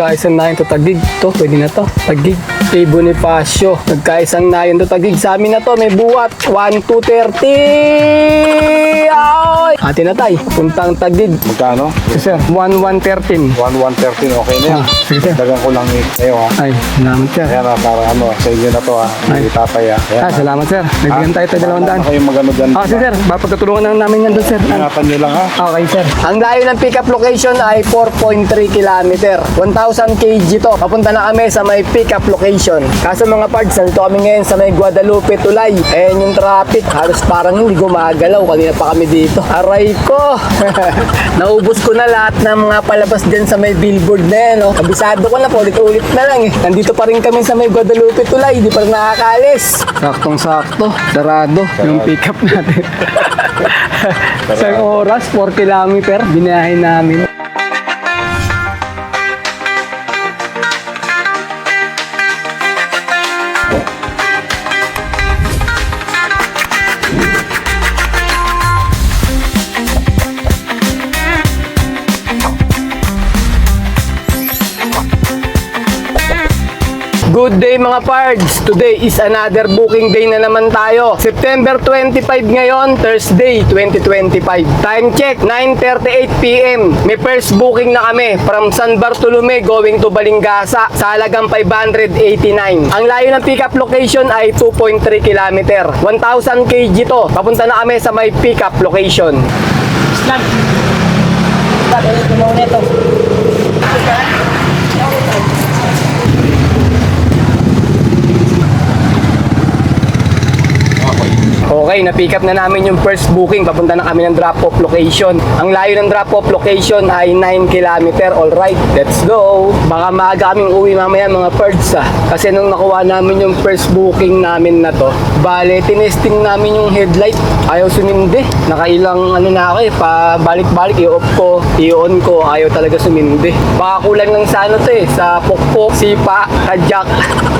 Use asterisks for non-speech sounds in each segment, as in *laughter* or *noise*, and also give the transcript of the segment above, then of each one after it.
Nagkaisang na to tagig. To, pwede na to. Tagig. Kay Bonifacio. Nagkaisang na to tagig. Sa amin na to, may buwat. 1, 2, 30. Ay! Ate na tay. Puntang tagig. Magkano? Yes, sir. 1, 1, 13. 1,113, okay na yan. Ah, sige, sir. Dagan ko lang eh. Ayo ha. Ay, salamat sir. Ayan ha, para ano, sa inyo na to ha. Ay. Hindi tatay ha. Ayan, Ah, ha. salamat sir. Nagbigan tayo tayo dalawang daan. Ano kayong magano dyan? Ah, sige sir. Papagkatulungan na namin yan doon sir. Ingatan nyo lang ha. Okay, sir. Ang layo ng pickup location ay 4.3 kilometer. 1,000 kg to. Papunta na kami sa may pickup location. Kaso mga parts, nandito kami ngayon sa may Guadalupe, Tulay. Eh, yung traffic, halos parang hindi gumagalaw. Kanina pa kami dito. Aray ko! *laughs* Naubos ko na lahat ng mga palabas dyan sa may billboard na yan. Oh. Kabisado ko na, ulit-ulit na lang eh. Nandito pa rin kami sa may Guadalupe, Tulay. Di pa rin nakakalis. Saktong-sakto. Sarado yung pickup natin. *laughs* Isang oras, 4 kilometer, binayahin namin. Good day mga pards! Today is another booking day na naman tayo. September 25 ngayon, Thursday 2025. Time check, 9.38pm. May first booking na kami from San Bartolome going to Balingasa sa halagang 589. Ang layo ng pickup location ay 2.3 km. 1,000 kg to. Papunta na kami sa may pickup location. Islam. Islam, ulit mo muna Okay, na-pick up na namin yung first booking. Papunta na kami ng drop-off location. Ang layo ng drop-off location ay 9 km. Alright, let's go. Baka maaga kaming uwi mamaya mga birds ah. Kasi nung nakuha namin yung first booking namin na to, bale, tinesting namin yung headlight. Ayaw sumindi. Nakailang ano na ako eh, pa balik-balik, i-off ko, i-on ko, ayaw talaga sumindi. Baka kulang lang sa ano to eh, sa pokpok, sipa, kadyak,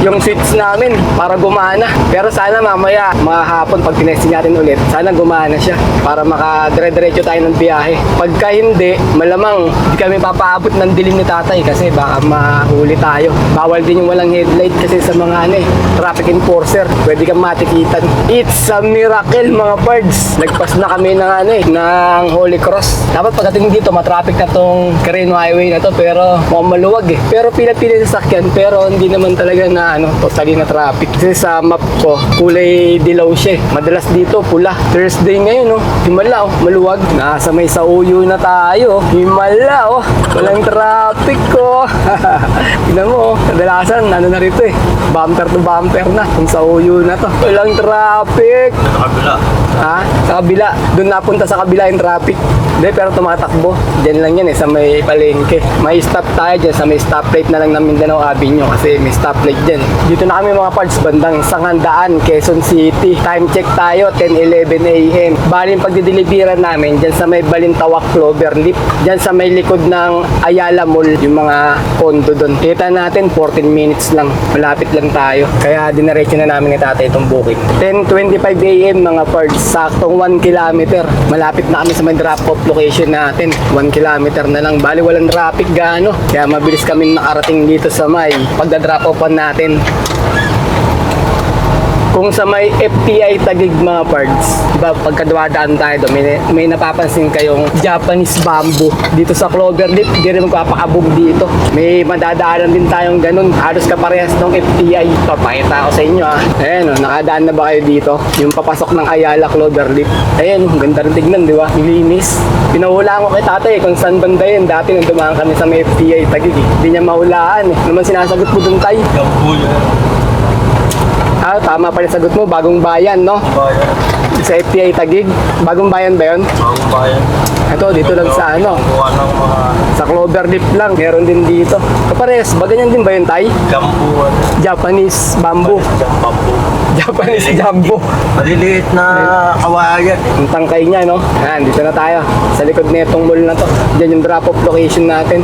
yung switch namin para gumana. Pero sana mamaya, mahapon pag tinesting natin ulit, sana gumana siya para makadire-diretso tayo ng biyahe. Pagka hindi, malamang hindi kami papaabot ng dilim ni tatay kasi baka mahuli tayo. Bawal din yung walang headlight kasi sa mga ano eh, traffic enforcer. Pwede kang matikitan. It's a miracle mga birds. Nagpas na kami ng ano eh, ng Holy Cross. Dapat pagdating dito, matraffic na tong Carino Highway na to pero mukhang maluwag eh. Pero pila-pila sa sakyan pero hindi naman talaga na ano, totally na traffic. Kasi sa map ko, kulay dilaw siya eh. Madalas dito, pula. Thursday ngayon, oh. Himala, oh. Maluwag. Nasa may sa uyo na tayo. Himala, oh. Walang traffic, oh. *laughs* Tignan mo, oh. Kadalasan, ano na rito eh. Bumper to bumper na. Kung sa uyo na to. Walang traffic. Sa kabila. Ha? Sa kabila. Doon napunta sa kabila yung traffic. Hindi, pero tumatakbo. Diyan lang yan eh, sa may palengke. May stop tayo dyan, sa may stoplight na lang ng Mindanao Avenue kasi may stoplight dyan. Dito na kami mga parts, bandang Sangandaan, Quezon City. Time check tayo, 10.11 a.m. Bali yung pagdideliveran namin dyan sa may Balintawak Cloverleaf. Dyan sa may likod ng Ayala Mall, yung mga condo doon. Kita natin, 14 minutes lang. Malapit lang tayo. Kaya dinaretso na namin ni tatay itong booking. 10.25 a.m. mga parts, saktong 1 kilometer. Malapit na kami sa may drop-off location natin. 1 kilometer na lang. Bali walang traffic gaano. Kaya mabilis kami nakarating dito sa may pagda-drop-offan natin. Kung sa may FTI Tagig mga parts, pagka dumadaan tayo doon, may, may napapansin kayong Japanese bamboo dito sa Cloverleaf, hindi rin magpapakabog dito. May madadaanan din tayong ganun, halos kaparehas ng FTI. Ito, pakita ko sa inyo ah. Ayan, oh, nakadaan na ba kayo dito? Yung papasok ng Ayala Cloverleaf. Ayan, oh, ganda rin tignan, di ba? Linis. Pinahulaan ko kay tatay kung saan banda yun. Dati nung dumaan kami sa may FTI Tagig, eh. hindi niya mahulaan eh. Ano naman sinasagot mo dun tay? Gampo yan. Ah, tama pala sagot mo, bagong bayan, no? Bayan. Sa FTA Tagig, bagong bayan ba yun? Bagong bayan. Ito, dito lang sa ano, ng mga sa Cloverleaf lang, meron din dito. Kapares, ba ganyan din ba yun, Tay? gampuan. Japanese bamboo. Japanese jumbo. Maliliit na kawayan. Ang tangkay niya, no? Yan, dito na tayo. Sa likod na itong mall na to. Diyan yung drop-off location natin.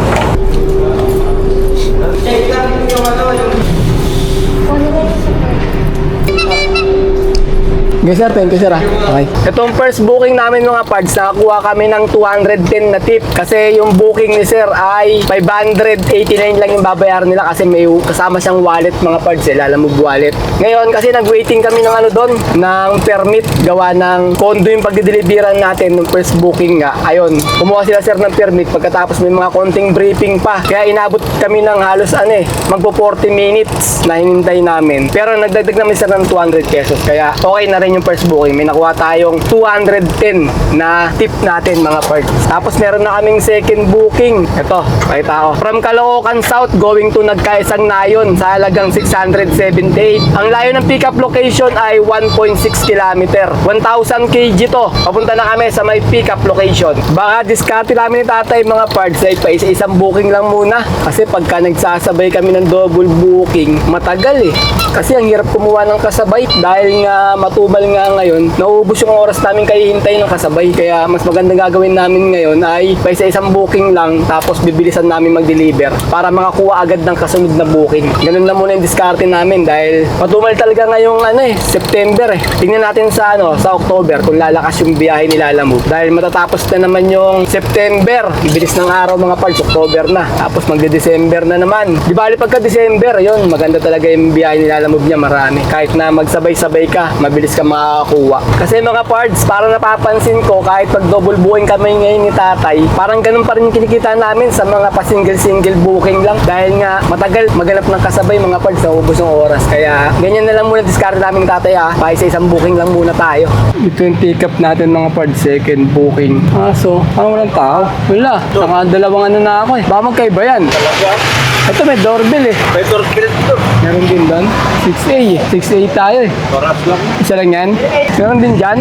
Okay sir, thank you sir ah. Okay. Itong first booking namin mga parts, nakakuha kami ng 210 na tip. Kasi yung booking ni sir ay 589 lang yung babayaran nila kasi may kasama siyang wallet mga parts, eh, lalamove wallet. Ngayon kasi nag-waiting kami ng ano doon, ng permit gawa ng condo yung pagdideliveran natin ng first booking nga. Ayun, kumuha sila sir ng permit pagkatapos may mga konting briefing pa. Kaya inabot kami ng halos ano eh, magpo 40 minutes na hinintay namin. Pero nagdagdag namin sir ng 200 pesos. Kaya okay na rin yung first booking. May nakuha tayong 210 na tip natin mga parts. Tapos meron na kaming second booking. Ito, pakita ko. From Caloocan South going to Nagkaisang Nayon sa halagang 678. Ang layo ng pickup location ay 1.6 km. 1,000 kg to. Papunta na kami sa may pickup location. Baka diskarte namin ni tatay mga parts ay pa isa-isang booking lang muna. Kasi pagka nagsasabay kami ng double booking, matagal eh. Kasi ang hirap kumuha ng kasabay dahil nga matubal nga ngayon, nauubos yung oras namin kayo hintay ng kasabay. Kaya mas magandang gagawin namin ngayon ay pa isa-isang booking lang tapos bibilisan namin mag-deliver para makakuha agad ng kasunod na booking. Ganun lang muna yung diskarte namin dahil matumal talaga ngayong ano eh, September eh. Tingnan natin sa ano, sa October kung lalakas yung biyahe ni Lalamove. Dahil matatapos na naman yung September. Bibilis ng araw mga parts, October na. Tapos magde-December na naman. Di bali pagka December, yun, maganda talaga yung biyahe ni Lalamove niya, marami. Kahit na magsabay-sabay ka, mabilis ka makakakuha. Kasi mga parts, parang napapansin ko, kahit pag double booking kami ngayon ni tatay, parang ganun pa rin kinikita namin sa mga pa-single-single booking lang. Dahil nga, matagal maganap ng kasabay mga parts, naubos yung oras. Kaya, ganyan na lang muna discard namin tatay ha. Pa isa-isang booking lang muna tayo. Ito yung pick up natin mga parts, second booking. Ah, so, parang walang tao. Wala. Saka dalawang ano na ako eh. Baka magkaiba yan. Talaga? Ito may doorbell eh. May doorbell to. Meron din doon. 6A eh. 6A tayo eh. Oras lang. Isa lang yan. Meron din dyan.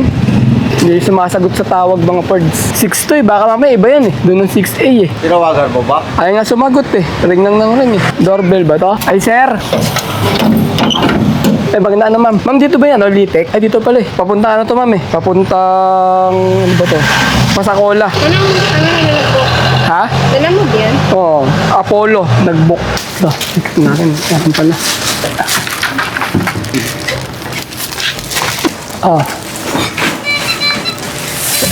Hindi sumasagot sa tawag mga parts. 6 to eh. Baka mamaya iba yan eh. Doon ng 6A eh. Tinawagan mo ba? Ay nga sumagot eh. Ring nang nang ring eh. Doorbell ba to? Ay sir. Eh, maganda ano ma'am? Ma'am, dito ba yan? O, Litek? Ay, dito pala eh. Papunta ano to ma'am eh? Papuntang... Ano ba to? Masakola. Anong, anong nilagbook? Ha? Dala mo ba yan? Oo. Apollo. Nag-book. Ito, tignan natin. Yan pala. Ah.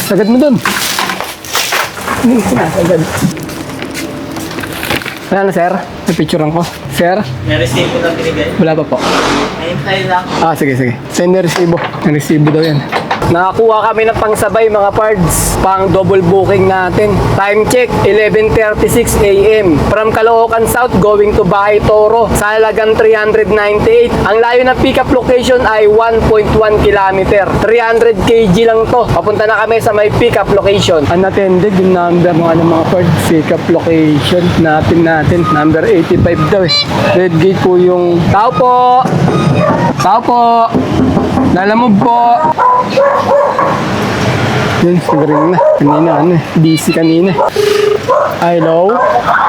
Sagad mo dun. Hindi, sinasagad. Wala na, sir. May picturean ko. Sir, May ko na binigay. wala pa po. Ayun tayo lang. Ah, sige, sige. Send na resibo. Ang resibo daw yan. Nakakuha kami ng pangsabay mga parts pang double booking natin. Time check, 11.36 a.m. From Caloocan South going to Bahay Toro sa halagang 398. Ang layo ng pickup location ay 1.1 km. 300 kg lang to. Papunta na kami sa may pickup location. Unattended yung number ng ano mga parts. Pickup location natin natin. Number 85 daw eh. Red gate po yung... Tao po! Tao po! Lalamove po! Yun, siguro na. Kanina, ano eh. Busy kanina. Hello?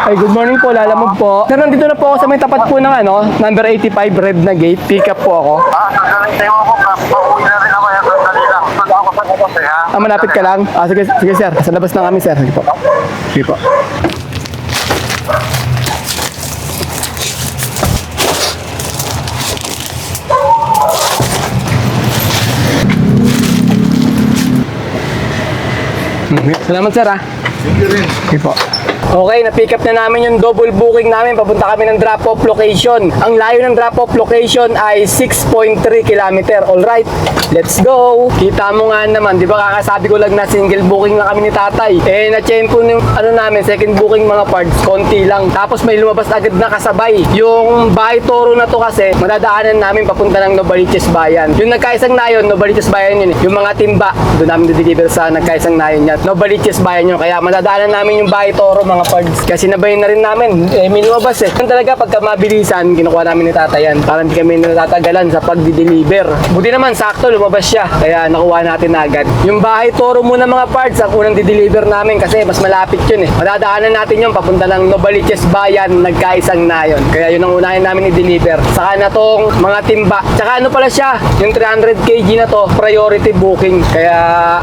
Ay, good morning po. Lalamove po. Sir, nandito na po ako sa may tapat po ng ano, number 85 red na gate. Pick up po ako. Ah, sagaling tayo ako. Pauwi na rin ako yan. Sandali lang. Sanda ako sa eh, ha? Ah, malapit ka lang? Ah, sige, sige sir. Sa labas na kami, sir. Sige po. Sige po. Salamat sir ah. Sige rin. Okay po. Okay, na-pick up na namin yung double booking namin. Papunta kami ng drop-off location. Ang layo ng drop-off location ay 6.3 km. Alright, let's go. Kita mo nga naman, di ba kakasabi ko lang na single booking lang kami ni tatay. Eh, na-tempo yung ano namin, second booking mga parts, konti lang. Tapos may lumabas agad na kasabay. Yung bahay toro na to kasi, madadaanan namin papunta ng Novaliches Bayan. Yung nagkaisang nayon, Novaliches Bayan yun eh. Yung mga timba, doon namin dideliver sa nagkaisang nayon yan. Novaliches Bayan yun. Kaya madadaanan namin yung bahay toro mga parts. Kasi nabayin na rin namin. Eh, may lumabas eh. Yan talaga pagka mabilisan, kinukuha namin ni tatayan. Para hindi kami natatagalan sa pagdi-deliver. Buti naman, sakto lumabas siya. Kaya nakuha natin agad. Yung bahay toro muna mga parts, ang unang di-deliver namin kasi mas malapit yun eh. Madadaanan natin yun papunta ng Novaliches Bayan, nagkaisang nayon. Kaya yun ang unahin namin i-deliver. Saka na tong mga timba. Tsaka ano pala siya, yung 300 kg na to, priority booking. Kaya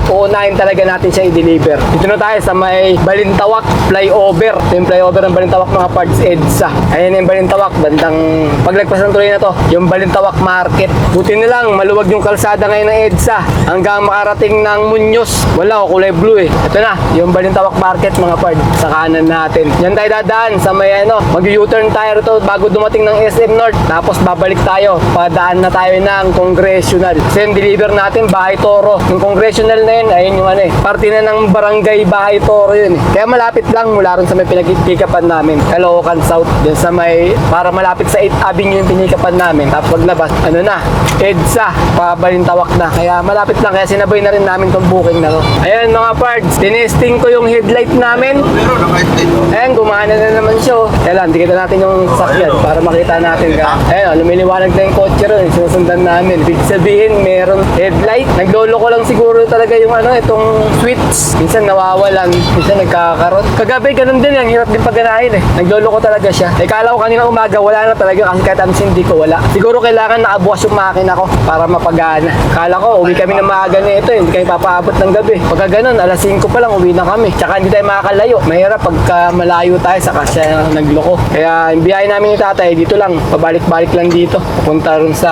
uunahin talaga natin siya i-deliver. Dito na tayo sa may Balintawak flyover flyover. Ito yung flyover ng Balintawak mga parts EDSA. Ayan yung Balintawak, bandang paglagpas ng tuloy na to, yung Balintawak Market. Buti na lang, maluwag yung kalsada ngayon ng EDSA hanggang makarating ng Munyos. Wala, o kulay blue eh. Ito na, yung Balintawak Market mga parts sa kanan natin. Yan tayo dadaan sa may ano, mag-U-turn tayo rito bago dumating ng SM North. Tapos babalik tayo, padaan na tayo ng Congressional. Kasi deliver natin, Bahay Toro. Yung Congressional na yun, ayun yung ano eh, parte na ng barangay Bahay Toro yun eh. Kaya malapit lang mula ron sa may pinagkikapan namin. Caloocan South, dyan sa may, para malapit sa 8th Avenue yung pinagkikapan namin. Tapos paglabas, ano na, EDSA, pabalintawak na. Kaya malapit lang, kaya sinabay na rin namin tong booking na to. Ayan mga parts, tinesting ko yung headlight namin. Pero nakahit Ayan, gumana na naman siya. oh. Kaya lang, dikita natin yung sakyan para makita natin ka. Ayan, oh, lumiliwanag na yung kotse ron. Sinusundan namin. Ibig sabihin, meron headlight. Naglolo ko lang siguro talaga yung ano, itong switch. Minsan nawawalan, minsan nagkakaroon. Kagabi, ganun din. Ang hirap din paganahin eh. Naglolo ko talaga siya. Eh, kala ko kanina umaga, wala na talaga kasi kahit ang hindi ko wala. Siguro kailangan nakabukas yung makina ko para mapagana. Kala ko, uwi kami ng maaga nito. eh. Hindi kami papaabot ng gabi. Pagka ganun, alas 5 pa lang, uwi na kami. Tsaka hindi tayo makakalayo. Mahirap pagka malayo tayo, saka siya nagloko. Kaya yung namin ni tatay, dito lang. Pabalik-balik lang dito. Papunta rin sa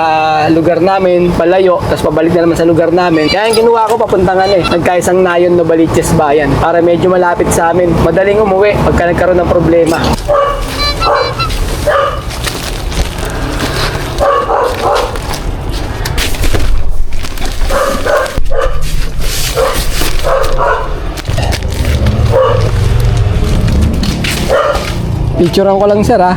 lugar namin, palayo. Tapos pabalik na naman sa lugar namin. Kaya yung kinuha ko, papuntang ano eh. Nagkaisang nayon no Baliches Bayan. Para medyo malapit sa amin. Madaling umuwi pagka nagkaroon ng problema. Picturean ko lang sir ha.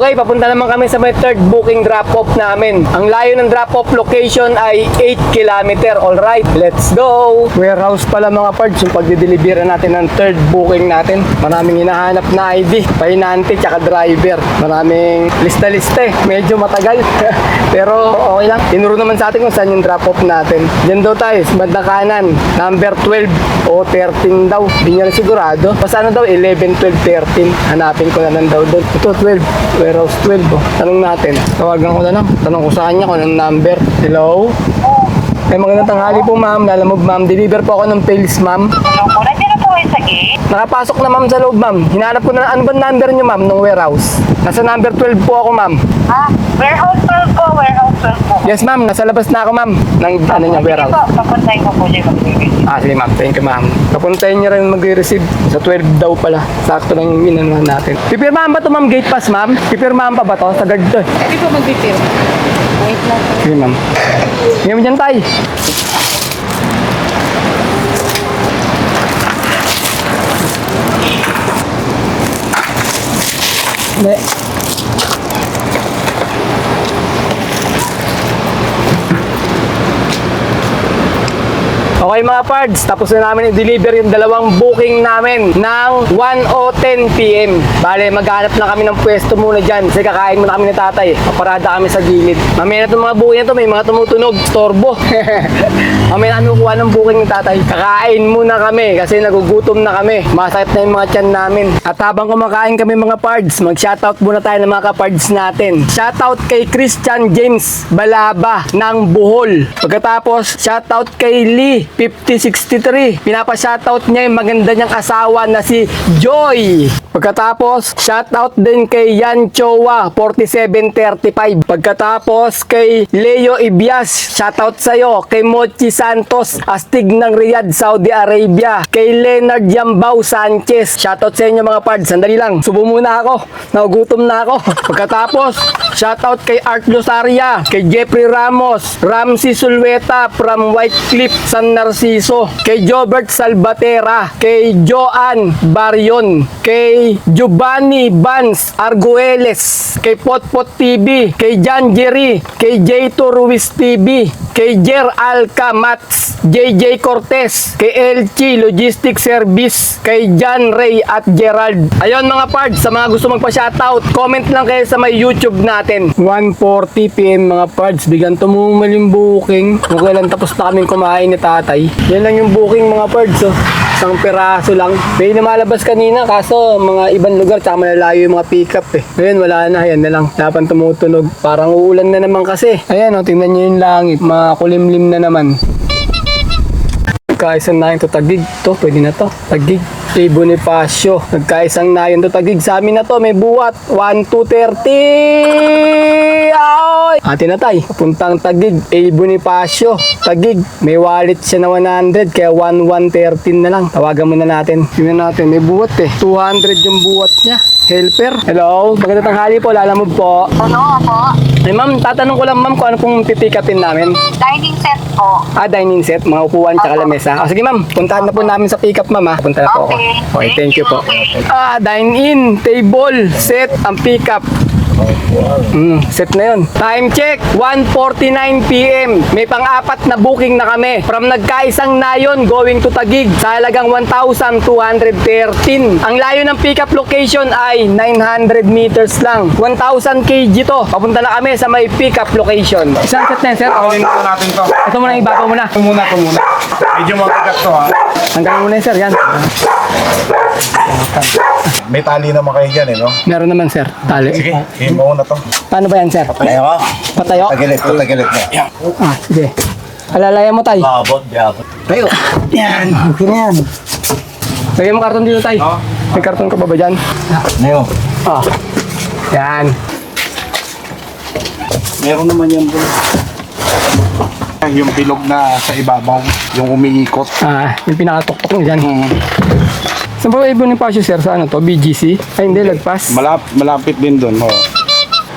Okay, papunta naman kami sa may third booking drop-off namin. Ang layo ng drop-off location ay 8 km. Alright, let's go! Warehouse pala mga parts yung pagdidelivery natin ng third booking natin. Maraming hinahanap na ID, pahinante, tsaka driver. Maraming lista-lista eh. Medyo matagal. *laughs* Pero okay lang. Tinuro naman sa atin kung saan yung drop-off natin. Diyan daw tayo, sa bandang kanan. Number 12 o 13 daw. Hindi na sigurado. Basta ano daw, 11, 12, 13. Hanapin ko na lang daw doon. Ito, 12. Warehouse 12. Oh. Tanong natin. Tawagan ko na lang. Tanong ko sa kanya kung anong number. Hello? Ay, magandang tanghali po, ma'am. Lalamog, ma'am. Deliver po ako ng pills, ma'am. Hello po, nandiyan po kayo sa gate. Nakapasok na, ma'am, sa loob, ma'am. Hinanap ko na, ano ba number niyo, ma'am, ng warehouse? Nasa number 12 po ako, ma'am. Ha? Warehouse 12 po, warehouse 12 po. Yes, ma'am. Nasa labas na ako, ma'am. Ng, ano niya, warehouse. Sige po, papuntahin ko po dyan magbibigay. Ah, sige ma'am. Thank you ma'am. Papuntahin niyo rin mag-receive. Sa 12 daw pala. Sakto lang yung inanuhan natin. Pipirmahan ba to ma'am gate pass ma'am? Pipirmahan pa ba to? Sa guard to. Hindi po magbibigay. Wait lang. Sige ma'am. Mo dyan tay. Hindi. Okay mga pards, tapos na namin i-deliver yung dalawang booking namin ng 1 o 10 p.m. Bale, maghanap na kami ng pwesto muna dyan kasi kakain muna kami ni tatay. Paparada kami sa gilid. Mamaya na itong mga booking na to, may mga tumutunog, storbo. *laughs* Mamaya na kukuha ng booking ni tatay. Kakain muna kami kasi nagugutom na kami. Masakit na yung mga tiyan namin. At habang kumakain kami mga pards, mag-shoutout muna tayo ng mga kapards natin. Shoutout kay Christian James Balaba ng Bohol. Pagkatapos, shoutout kay Lee 5063. Pinapa-shoutout niya yung maganda niyang asawa na si Joy. Pagkatapos, shoutout din kay Yan Chowa 4735. Pagkatapos kay Leo Ibias, shoutout sa'yo. Kay Mochi Santos, astig ng Riyadh, Saudi Arabia. Kay Leonard Yambao Sanchez, shoutout sa inyo mga pards. Sandali lang, subo muna ako. Nagugutom na ako. *laughs* Pagkatapos, shoutout kay Art Losaria, kay Jeffrey Ramos, Ramsey Sulweta from White Cliff, San Narciso, kay Jobert Salvatera, kay Joan Barion, kay Giovanni Vance Arguelles, kay Potpot TV, kay John Jerry, kay J2 Ruiz TV, kay Jer Alca Mats, JJ Cortez, kay LG Logistics Service, kay John Ray at Gerald. Ayun mga pards, sa mga gusto magpa-shoutout, comment lang kayo sa may YouTube natin. 1.40pm mga pards, bigyan tumumal yung booking. Kung kailan tapos na kaming kumain ni tatay. Yan lang yung booking mga pards. Oh. Isang piraso lang. May namalabas kanina kaso mga ibang lugar tsaka malalayo yung mga pick-up eh. Ngayon wala na, yan na lang. Dapat tumutunog. Parang uulan na naman kasi. Ayan oh, tingnan nyo yung langit. Makulimlim na naman. Nagkaisang na yung to tagig. To, pwede na to. Tagig. Kay Bonifacio. Nagkaisang na yung to tagig. Sa amin na to, may buwat. 1, 2, 30! Aoy! Ate na tay, papuntang tagig. Kay Bonifacio. Tagig. May wallet siya na 100, kaya 1, 113 na lang. Tawagan muna natin. Tingnan natin, may buwat eh. 200 yung buwat niya. Helper. Hello, magandang tanghali po. Lalamove po. Ano po? Ay ma'am, tatanong ko lang ma'am kung ano pong pipikapin namin. Dining set po. Ah, dining set, mga upuan tsaka lamesa. Ah, sige ma'am, puntahan na po namin sa pick-up ma'am ha. Punta na po ako. Okay. Okay, thank you po. Ah, dine-in, table, set, ang pick-up. Mm, set na yun. Time check, 1.49 p.m. May pang-apat na booking na kami. From nagkaisang nayon going to Tagig sa halagang 1,213. Ang layo ng pick-up location ay 900 meters lang. 1,000 kg to. Papunta na kami sa may pick-up location. Isang set na yan, sir. Kunin muna natin to. Ito muna, ibaba muna. Ito muna, ito muna. Medyo mabigat to ha. Hanggang muna yun, sir. Yan. May tali naman kayo dyan eh, no? Meron naman, sir. Tali. Sige, hihin mo muna to. Paano ba yan, sir? Tayo ka. Patayo? Tagilid, tagilid mo. Ah, sige. Alalayan mo, tay. Abot, biabot. Tayo. Yan. Okay na yan. Lagyan mo karton dito, tay. May karton ka ba ba dyan? Neo. Ah. Yan. Meron naman yan bro. Yung bilog na sa ibabaw, yung umiikot. Ah, yung pinakatuktok niya dyan. Saan ba ibon ni Pasio, sir? Sa ano to? BGC? Ay, hindi. Lagpas. Malap, malapit din doon. Oh.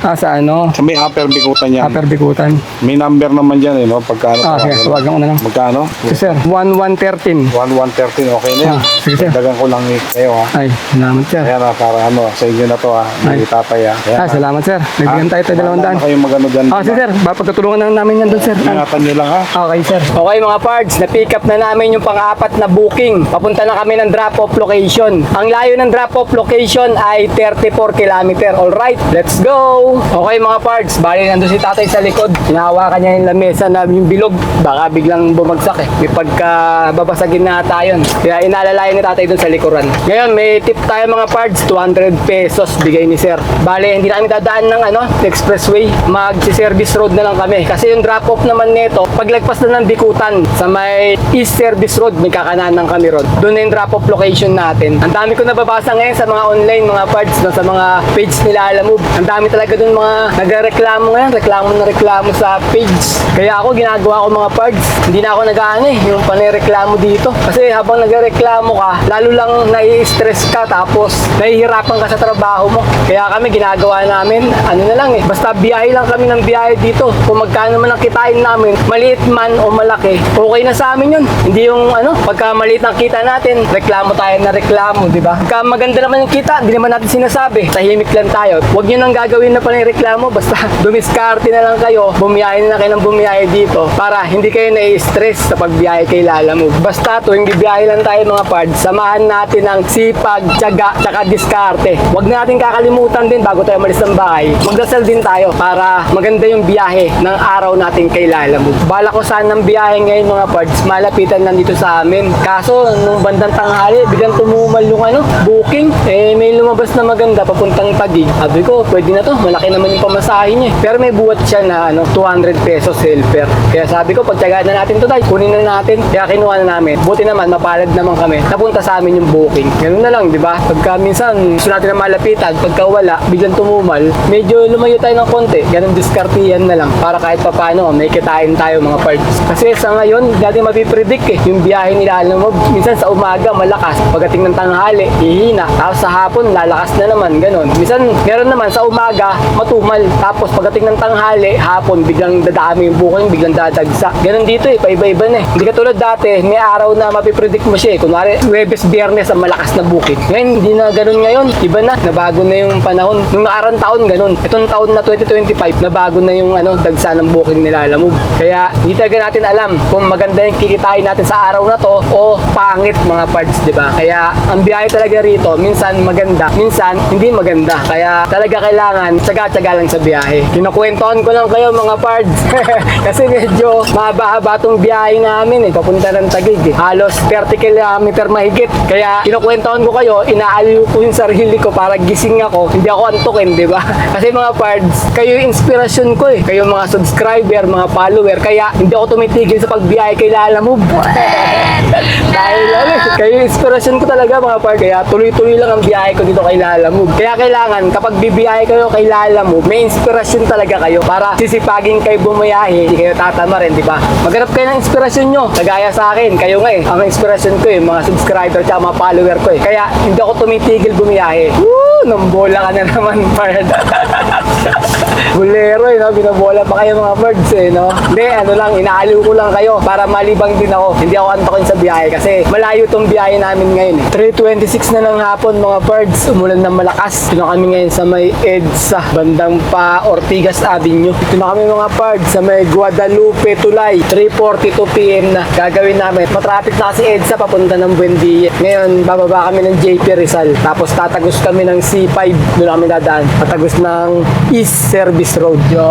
Ah, sa ano? Sa may upper bikutan yan. Upper Bikutan. May number naman dyan eh, no? Pagkano? Ah, sige. Tawagan ko na lang. Magkano? Sige, sir. 1113. 1113, okay na yan. Ah, sige, sir. Dagan ko lang eh, kayo ha. Ay, salamat, sir. Ayan ha, para ano, sa inyo na to ha. Hindi Ay. tatay ha. Ayan, Ah, salamat, sir. Nagbigyan tayo tayo dalawang daan. Kayong magano dyan. Ah, sige, sir. Pagkatulungan na namin yan doon, sir. Ah, Ingatan nyo lang ha. Okay, sir. Okay, mga parts, na-pick up na namin yung pang-apat na booking. Papunta na kami ng drop-off location. Ang layo ng drop-off location ay 34 km. Alright, let's go! Okay, mga parts, bali nandun si tatay sa likod. Hinahawakan niya yung lamesa na yung bilog. Baka biglang bumagsak eh. May pagka babasagin na tayo. Kaya inalalayan ni tatay dun sa likuran. Ngayon, may tip tayo mga parts, 200 pesos bigay ni sir. Bali, hindi na kami dadaan ng ano, expressway. Mag-service road na lang kami. Kasi yung drop-off naman nito, paglagpas na ng Bikutan sa may East Service Road, may kakanan kami road. Doon na yung drop-off location natin. Ang dami ko nababasa ngayon sa mga online, mga parts, no, sa mga page nila Alamove. Ang dami talaga doon mga nagreklamo ngayon, reklamo na reklamo sa page. Kaya ako, ginagawa ko mga parts, hindi na ako nag-ano eh, yung panireklamo dito. Kasi habang nagreklamo ka, lalo lang nai-stress ka, tapos nahihirapan ka sa trabaho mo. Kaya kami, ginagawa namin, ano na lang eh, basta biyahe lang kami ng biyahe dito. Kung magkano man ang kitain namin, maliit man o malaki, okay na sa amin yun. Hindi yung ano, pagka maliit ang kita natin, reklamo tayo na reklamo, di ba? Pagka maganda naman yung kita, hindi naman natin sinasabi. Tahimik lang tayo. Huwag nyo nang gagawin na pala yung reklamo, basta *laughs* dumiskarte na lang kayo, bumiyahe na kayo ng bumiyahe dito para hindi kayo nai-stress sa pagbiyahe kay Lalamove. Basta tuwing bibiyahe lang tayo mga pards, samahan natin ang sipag, tiyaga, tsaka diskarte. Huwag natin kakalimutan din bago tayo malis ng bahay. Magdasal din tayo para maganda yung biyahe ng araw natin kay Lalamove. Bala ko saan ng biyahe ngayon mga pards, malapitan lang dito sa amin. Kaso, nung bandang tanghali, biglang tumumal yung ano, booking. Eh, may lumabas na maganda papuntang Tagig. Sabi ko, pwede na to, malaki naman yung pamasahe niya. Pero may buwat siya na ano, 200 pesos helper. Kaya sabi ko, pagtyagaan na natin to tayo, kunin na natin. Kaya kinuha na namin. Buti naman, mapalad naman kami. Napunta sa amin yung booking. Ganun na lang, di ba? Pagka minsan, gusto natin na malapitan, pagka wala, biglang tumumal, medyo lumayo tayo ng konti. Ganun diskartiyan na lang. Para kahit papano, may kitain tayo mga parts. Kasi sa ngayon, natin mapipredict eh. Yung biyahe nila, alam mo, minsan sa umaga, malakas. Pagdating ng tanghali, hihina. Tapos sa hapon, lalakas na naman. Ganun. Minsan, meron naman sa umaga, matumal. Tapos pagdating ng tanghali, hapon, biglang dadami yung booking, biglang dadagsa. Ganun dito eh, paiba-iba na eh. Hindi katulad dati, may araw na mapipredict mo siya eh. Kunwari, Webes, Biyernes, ang malakas na booking. Ngayon, hindi na ganun ngayon. Iba na, nabago na yung panahon. Nung nakarang taon, ganun. Itong taon na 2025, nabago na yung ano, dagsa ng booking nila, alam mo. Kaya, hindi talaga natin alam kung maganda yung kikitain natin sa araw na to o pangit mga parts, di ba? Kaya, ang biyahe talaga rito, minsan maganda, minsan hindi maganda. Kaya, talaga kailangan, tsaga-tsaga lang sa biyahe. Kinukwentohan ko lang kayo mga pards. *laughs* Kasi medyo mahaba-haba tong biyahe namin eh. Papunta ng Taguig eh. Halos 30 kilometer mahigit. Kaya kinukwentohan ko kayo, inaaliw ko yung sarili ko para gising ako. Hindi ako antukin, di ba? *laughs* Kasi mga pards, kayo yung inspirasyon ko eh. Kayo mga subscriber, mga follower. Kaya hindi ako tumitigil sa pagbiyahe kay Lala Move. *laughs* Dahil ano, eh, kayo yung inspirasyon ko talaga mga pards. Kaya tuloy-tuloy lang ang biyahe ko dito kay Lala Move. Kaya kailangan kapag bibiyahe kayo kay Lala Move, may inspirasyon talaga kayo para sisipagin kayo bumayahe, hindi kayo tatama rin, di ba? Maghanap kayo ng inspirasyon nyo. Kagaya sa akin, kayo nga eh. Ang inspirasyon ko eh, mga subscriber at mga follower ko eh. Kaya hindi ako tumitigil bumiyahe. Woo! Nambola ka na naman, Pard. *laughs* Bulero eh, no? Binabola pa kayo mga birds eh, no? Hindi, ano lang, inaaliw ko lang kayo para malibang din ako. Hindi ako antokin sa biyahe kasi malayo tong biyahe namin ngayon eh. 3.26 na ng hapon mga birds, umulan ng malakas. Dito kami ngayon sa may EDSA, bandang pa Ortigas Avenue. Dito na kami mga birds sa may Guadalupe, Tulay. 3.42pm na gagawin namin. Matraffic na kasi EDSA papunta ng Buendia. Ngayon, bababa kami ng JP Rizal. Tapos tatagos kami ng C5. Doon kami dadaan. Tatagos ng East Service Road. Yo,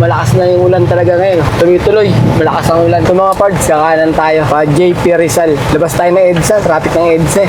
malakas na yung ulan talaga ngayon. Tuloy-tuloy. Malakas ang ulan. Ito mga parts, kakanan tayo. Pa JP Rizal. Labas tayo ng EDSA. Traffic ng EDSA.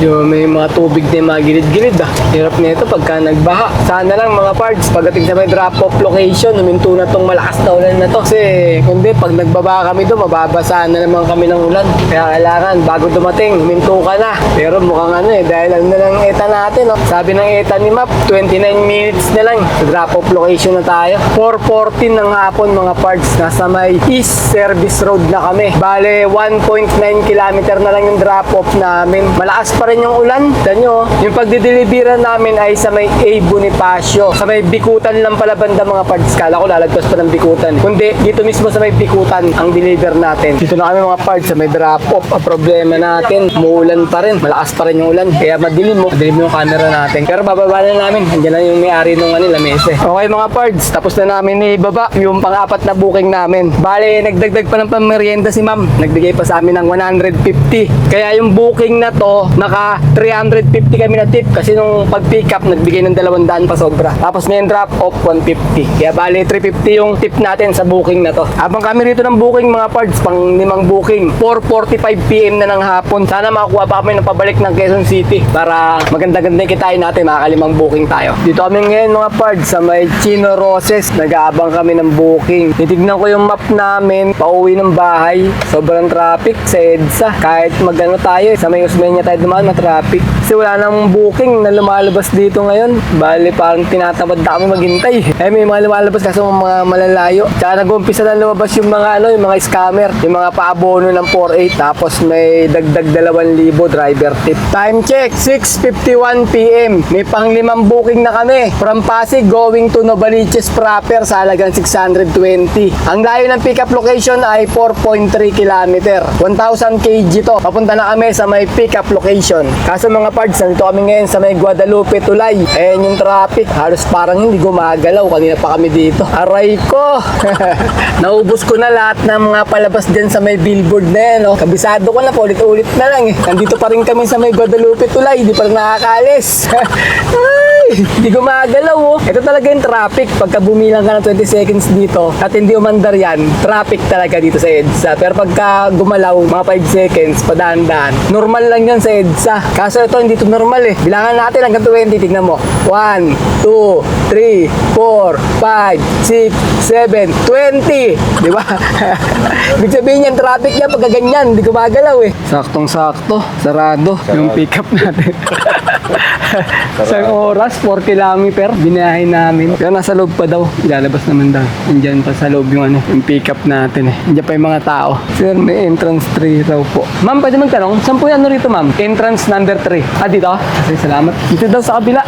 Yo, may mga tubig na yung mga gilid-gilid ah. Hirap nito pagka nagbaha. Sana lang mga parts, pagdating sa may drop-off location, huminto na tong malakas na ulan na to. Kasi kundi pag nagbaba kami doon, mababasa na naman kami ng ulan. Kaya kailangan, bago dumating, huminto ka na. Pero mukhang ano eh, dahil ano na lang ETA natin. No? Sabi ng ETA ni Map, 29 minutes na lang. Sa drop-off location na tayo. 4.14 ng hapon mga parts, nasa may East Service Road na kami. Bale, 1.9 kilometer na lang yung drop-off namin. Malakas pa rin yung ulan. Dan nyo, yung pagdideliveran namin ay sa may A Bonifacio. Sa may Bikutan lang pala banda mga parts. Kala ko lalagpas pa ng Bikutan. Kundi, dito mismo sa may Bikutan ang deliver natin. Dito na kami mga parts sa may drop-off. Ang problema natin, muulan pa rin. Malakas pa rin yung ulan. Kaya madilim mo. Madilim yung camera natin. Pero bababa na namin. Andiyan na yung may-ari nung ano, lamese. Okay mga parts, tapos na namin ibaba yung pang-apat na booking namin. Bale, nagdagdag pa ng pamerienda si ma'am. Nagbigay pa sa amin ng 150. Kaya yung booking na to, naka 350 kami na tip kasi nung pag-pick up, nagbigay ng 200 pa sobra. Tapos may drop off 150. Kaya bale, 350 yung tip natin sa booking na to. Habang kami rito ng booking mga parts, pang limang booking, 4.45pm na ng hapon. Sana makakuha pa kami ng pabalik ng Quezon City para maganda-ganda yung kitain natin, makakalimang booking tayo. Dito kami ngayon mga parts sa may Chino Roses. Nag-aabang kami ng booking. Titignan ko yung map namin, pauwi ng bahay. Sobrang traffic sa EDSA. Kahit magano tayo, sa may Usmeña tayo dumaan, na-traffic. Kasi wala nang booking na lumalabas dito ngayon. Bali, parang tinatamad na kami maghintay. Eh, may mga lumalabas kasi mga malalayo. Tsaka nag-umpisa na lumabas yung mga ano, yung mga scammer. Yung mga paabono ng 4.8. Tapos may dagdag 2,000 driver tip. Time check, 6.51pm. May panglimang booking na kami. From Pasig going to Novaliches proper sa halagang 620. Ang layo ng pickup location ay 4.3 km. 1,000 kg to. Papunta na kami sa may pickup location. Kaso mga parts, nandito kami ngayon sa may Guadalupe, Tulay. Ayan yung traffic. Halos parang hindi gumagalaw. Kanina pa kami dito. Aray ko! *laughs* Naubos ko na lahat ng mga palabas dyan sa may billboard na yan. Oh. Kabisado ko na, paulit-ulit na lang eh. Nandito pa rin kami sa may Guadalupe, Tulay. Hindi pa rin nakakalis. *laughs* Ay, hindi gumagalaw oh. Ito talaga yung traffic. Pagka bumilang ka ng 20 seconds dito at hindi umandar yan, traffic talaga dito sa EDSA. Pero pagka gumalaw, mga 5 seconds, padaan-daan, normal lang yan sa EDSA. Kaso ito, hindi to normal eh. Bilangan natin hanggang 20, tignan mo. 1, 2, 3, 4, 5, 6, 7, 20. Di ba? *laughs* Ibig sabihin yan, traffic yan pagka ganyan, hindi gumagalaw eh. Saktong-sakto, sarado yung pickup natin. *laughs* Isang oras, 4 kilometer, binayahin namin. Pero nasa loob pa daw, ilalabas naman daw. Nandiyan pa sa loob yung ano, yung pickup natin eh. Nandiyan pa yung mga tao. Sir, may entrance 3 raw po. Ma'am, pwede magtanong, saan po ano rito ma'am? Entrance number 3. Ah, dito? Kasi salamat. Dito daw sa kabila.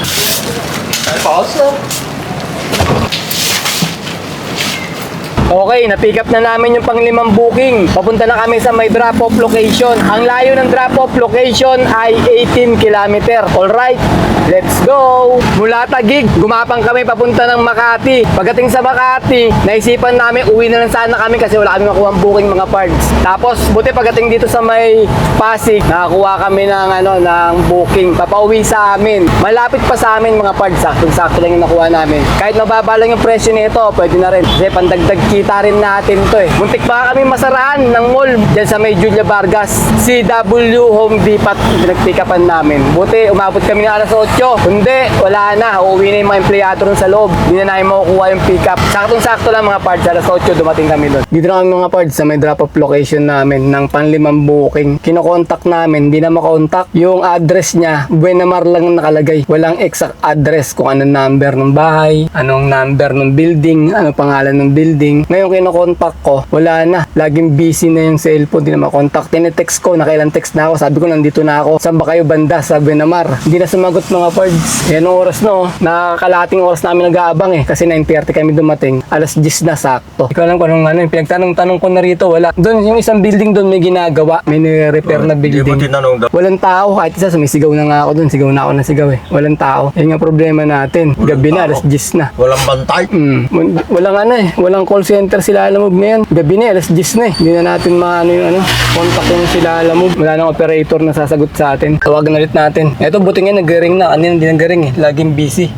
Okay, na-pick up na namin yung panglimang booking. Papunta na kami sa may drop-off location. Ang layo ng drop-off location ay 18 km. Alright, let's go! Mula Tagig, gumapang kami papunta ng Makati. Pagdating sa Makati, naisipan namin uwi na lang sana kami kasi wala kami makuha booking mga parts. Tapos, buti pagdating dito sa may Pasig, nakakuha kami ng, ano, ng booking. Papauwi sa amin. Malapit pa sa amin mga parts. Sakto-sakto lang yung nakuha namin. Kahit mababa lang yung presyo nito, pwede na rin. Kasi pandagdag kita rin natin to eh. Muntik pa kami masaraan ng mall dyan sa may Julia Vargas. CW Home Depot pinag-pick upan namin. Buti umabot kami ng alas 8. Kundi, wala na. Uuwi na yung mga empleyado rin sa loob. Hindi na namin makukuha yung pick up. Saktong-sakto lang mga parts. Alas 8 dumating kami doon. Dito na mga parts sa may drop-off location namin ng panlimang booking. Kinokontak namin, hindi na makontak. Yung address niya, Buenamar lang ang nakalagay. Walang exact address kung anong number ng bahay, anong number ng building, anong pangalan ng building. Ngayon kinokontak ko, wala na. Laging busy na yung cellphone, hindi na makontak. Tinetext ko, nakailang text na ako. Sabi ko, nandito na ako. Saan ba kayo banda? Sa Buenamar. Hindi na sumagot mga parts. Yan ang oras no. Nakakalating oras namin nag-aabang eh. Kasi 9.30 kami dumating. Alas 10 na sakto. Ikaw lang kung anong ano, yung pinagtanong-tanong ko na rito, wala. Doon, yung isang building doon may ginagawa. May nire-repair na Hindi mo building. tinanong daw. Walang tao, kahit isa sumisigaw na nga ako doon. Sigaw na ako na sigaw eh. Walang tao. Yan nga problema natin. Gabi na, alas 10 na. Walang bantay. Mm, walang ano eh, walang call center sila alamog ngayon. Gabi na, eh, alas 10 na eh. Hindi na natin maano yung ano, contact yung sila alamog. Wala nang operator na sasagot sa atin. Tawagan ulit natin. Eto, buti nga nag-ring na. Kanina hindi nag-ring eh. Laging busy.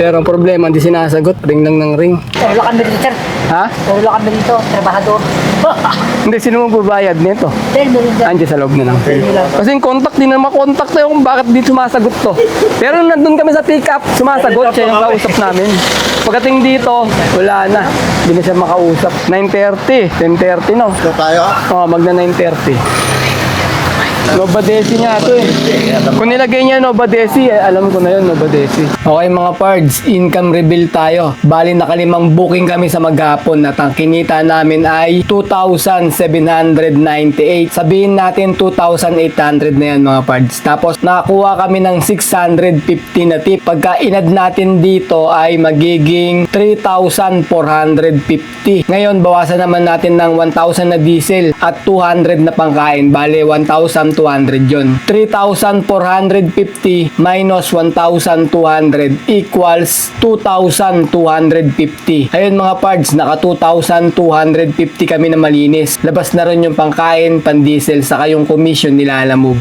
Pero ang problema, hindi sinasagot. Ring lang ng ring. Lang kami dito, sir. Ha? Lang kami dito, trabahador. *laughs* Hindi, sino mo babayad nito? Sir, meron. Andiyan sa loob na lang. Kasi yung contact, di na makontak tayo kung bakit di sumasagot to. *laughs* Pero nandun kami sa pick up, sumasagot siya yung kausap namin. Pagdating dito, wala na. Hindi na siya makausap. 9.30, 10.30 no? Ito tayo. Oo, magna 9.30. Nova Desi nga to eh. Kung nilagay niya Nova Desi, eh, alam ko na yun, Nova Desi. Okay mga pards, income reveal tayo. Bali nakalimang booking kami sa maghapon at ang kinita namin ay 2,798. Sabihin natin 2,800 na yan mga pards. Tapos nakakuha kami ng 650 na tip. Pagka inad natin dito ay magiging 3,450. Ngayon, bawasan naman natin ng 1,000 na diesel at 200 na pangkain. Bale, 1,200 yun. 3,450 minus 1,200 equals 2,250. Ayun mga parts, naka 2,250 kami na malinis. Labas na rin yung pangkain, pan-diesel, saka yung commission nila alam mo.